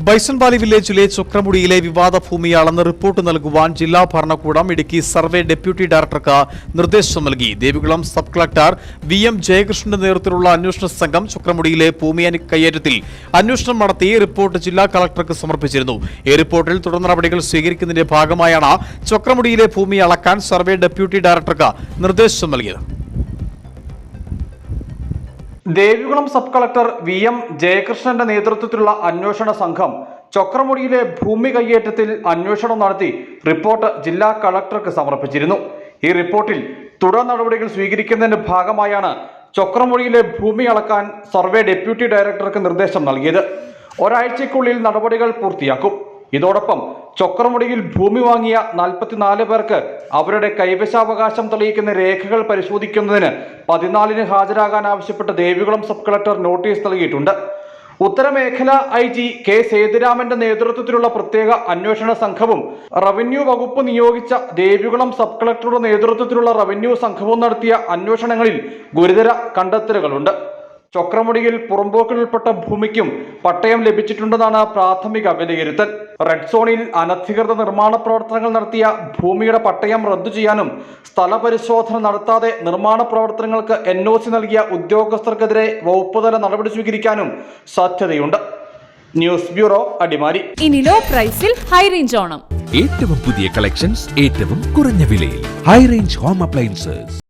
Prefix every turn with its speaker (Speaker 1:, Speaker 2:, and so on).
Speaker 1: ബൈസൺവാലി വില്ലേജിലെ ചുക്രമുടിയിലെ വിവാദ ഭൂമി അളന്ന് റിപ്പോർട്ട് നൽകുവാൻ ജില്ലാ ഭരണകൂടം ഇടുക്കി സർവേ ഡെപ്യൂട്ടി ഡയറക്ടർക്ക് നിർദ്ദേശം നൽകി. Devikulam sub collector V M ജയകൃഷ്ണന്റെ നേതൃത്വത്തിലുള്ള അന്വേഷണ സംഘം ചുക്രമുടിയിലെ ഭൂമി കയ്യേറ്റത്തിൽ അന്വേഷണം നടത്തി റിപ്പോർട്ട് ജില്ലാ കളക്ടർക്ക് സമർപ്പിച്ചിരുന്നു. ഈ റിപ്പോർട്ടിൽ തുടർ നടപടികൾ സ്വീകരിക്കുന്നതിന്റെ ഭാഗമായാണ് ചുക്രമുടിയിലെ ഭൂമി അളക്കാൻ സർവേ ഡെപ്യൂട്ടി ഡയറക്ടർക്ക് നിർദ്ദേശം നൽകിയത്. Devikulam sub collector V M ജയകൃഷ്ണന്റെ നേതൃത്വത്തിലുള്ള അന്വേഷണ സംഘം ചൊക്രമുടിയിലെ ഭൂമി കയ്യേറ്റത്തിൽ അന്വേഷണം നടത്തി റിപ്പോർട്ട് ജില്ലാ കളക്ടർക്ക് സമർപ്പിച്ചിരുന്നു. ഈ റിപ്പോർട്ടിൽ തുടർ നടപടികൾ സ്വീകരിക്കുന്നതിന്റെ ഭാഗമായാണ് ചൊക്രമുടിയിലെ ഭൂമി അളക്കാൻ സർവേ ഡെപ്യൂട്ടി ഡയറക്ടർക്ക് നിർദ്ദേശം നൽകിയത്. ഒരാഴ്ചയ്ക്കുള്ളിൽ നടപടികൾ പൂർത്തിയാക്കും. ഇതോടൊപ്പം ചൊക്രമുടിയിൽ ഭൂമി വാങ്ങിയ നാൽപ്പത്തിനാല് പേർക്ക് അവരുടെ കൈവശാവകാശം തെളിയിക്കുന്ന രേഖകൾ പരിശോധിക്കുന്നതിന് പതിനാലിന് ഹാജരാകാൻ ആവശ്യപ്പെട്ട് ദേവികുളം സബ് കളക്ടർ നോട്ടീസ് നൽകിയിട്ടുണ്ട്. ഉത്തരമേഖല ഐ ജി കെ സേതുരാമന്റെ നേതൃത്വത്തിലുള്ള പ്രത്യേക അന്വേഷണ സംഘവും റവന്യൂ വകുപ്പ് നിയോഗിച്ച ദേവികുളം സബ് കളക്ടറുടെ നേതൃത്വത്തിലുള്ള റവന്യൂ സംഘവും നടത്തിയ അന്വേഷണങ്ങളിൽ ഗുരുതര കണ്ടെത്തലുകളുണ്ട്. ചൊക്രമുടിയിൽ പുറമ്പോക്കിലുൾപ്പെട്ട ഭൂമിക്കും പട്ടയം ലഭിച്ചിട്ടുണ്ടെന്നാണ് പ്രാഥമിക വിലയിരുത്തൽ. റെഡ് സോണിൽ അനധികൃത നിർമ്മാണ പ്രവർത്തനങ്ങൾ നടത്തിയ ഭൂമിയുടെ പട്ടയം റദ്ദു ചെയ്യാനും സ്ഥലപരിശോധന നടത്താതെ നിർമ്മാണ പ്രവർത്തനങ്ങൾക്ക് എൻ ഒ സി നൽകിയ ഉദ്യോഗസ്ഥർക്കെതിരെ വകുപ്പുതല നടപടി സ്വീകരിക്കാനും സാധ്യതയുണ്ട്. News bureau Adimali.
Speaker 2: ഇനി ലോ പ്രൈസിൽ ഹൈ റേഞ്ച് ഓണം.
Speaker 3: ഏറ്റവും പുതിയ കളക്ഷൻസ് ഏറ്റവും കുറഞ്ഞ വിലയിൽ. High range home appliances